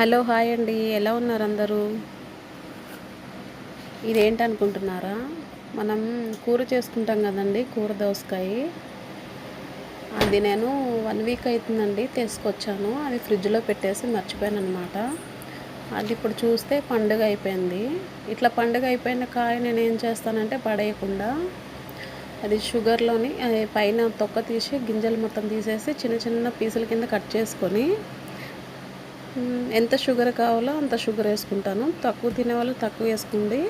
Hello hi అండి. ఎలా ఉన్నారు అందరూ? ఇదేంటి అనుకుంటున్నారా? మనం కూర చేసుకుంటాం కదండి కూర దోసకాయ. అది నేను వన్ వీక్ అవుతుందండి తీసుకొచ్చాను. అది ఫ్రిడ్జ్లో పెట్టేసి మర్చిపోయాను అనమాట అది ఇప్పుడు చూస్తే పండుగ అయిపోయింది. ఇట్లా పండుగ అయిపోయిన కాయ నేను ఏం చేస్తానంటే పడేయకుండా అది షుగర్లోని అది పైన తొక్క తీసి గింజలు మొత్తం తీసేసి చిన్న చిన్న పీసుల కింద కట్ చేసుకొని ఎంత షుగర్ కావాలో అంత షుగర్ వేసుకుంటాను. తక్కువ తినే వాళ్ళు తక్కువ వేసుకోండి.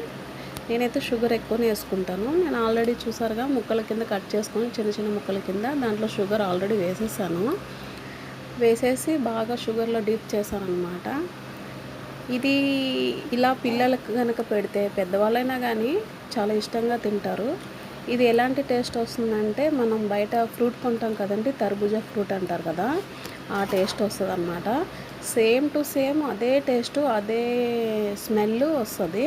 నేనైతే షుగర్ ఎక్కువనే వేసుకుంటాను. నేను ఆల్రెడీ చూసారుగా ముక్కల కింద కట్ చేసుకొని చిన్న చిన్న ముక్కల కింద దాంట్లో షుగర్ ఆల్రెడీ వేసేసాను. వేసేసి బాగా షుగర్లో డీప్ చేశాను అనమాట ఇది ఇలా పిల్లలకు కనుక పెడితే పెద్దవాళ్ళైనా కానీ చాలా ఇష్టంగా తింటారు. ఇది ఎలాంటి టేస్ట్ వస్తుందంటే మనం బయట ఫ్రూట్ కొంటాం కదండి తర్బూజా ఫ్రూట్ అంటారు కదా ఆ టేస్ట్ వస్తుంది అన్నమాట సేమ్ టు సేమ్ అదే టేస్ట్ అదే స్మెల్ వస్తుంది.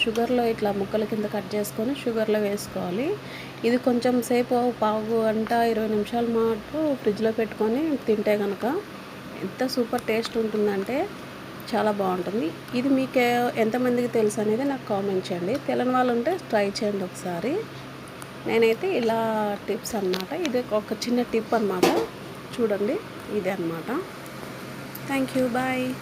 షుగర్లో ఇట్లా ముక్కల కింద కట్ చేసుకొని షుగర్లో వేసుకోవాలి. ఇది కొంచెం సేపు పావు గంట ఇరవై నిమిషాలు మాటు ఫ్రిడ్జ్లో పెట్టుకొని తింటే కనుక ఎంత సూపర్ టేస్ట్ ఉంటుందంటే చాలా బాగుంటుంది. ఇది మీకు ఎంతమందికి తెలుసు అనేది నాకు కామెంట్ చేయండి. తెలియని వాళ్ళు ఉంటే ట్రై చేయండి ఒకసారి. నేనైతే ఇలా టిప్స్ అన్నమాట. ఇది ఒక చిన్న టిప్ అన్నమాట. చూడండి ఇదే అన్నమాట. Thank you. Bye.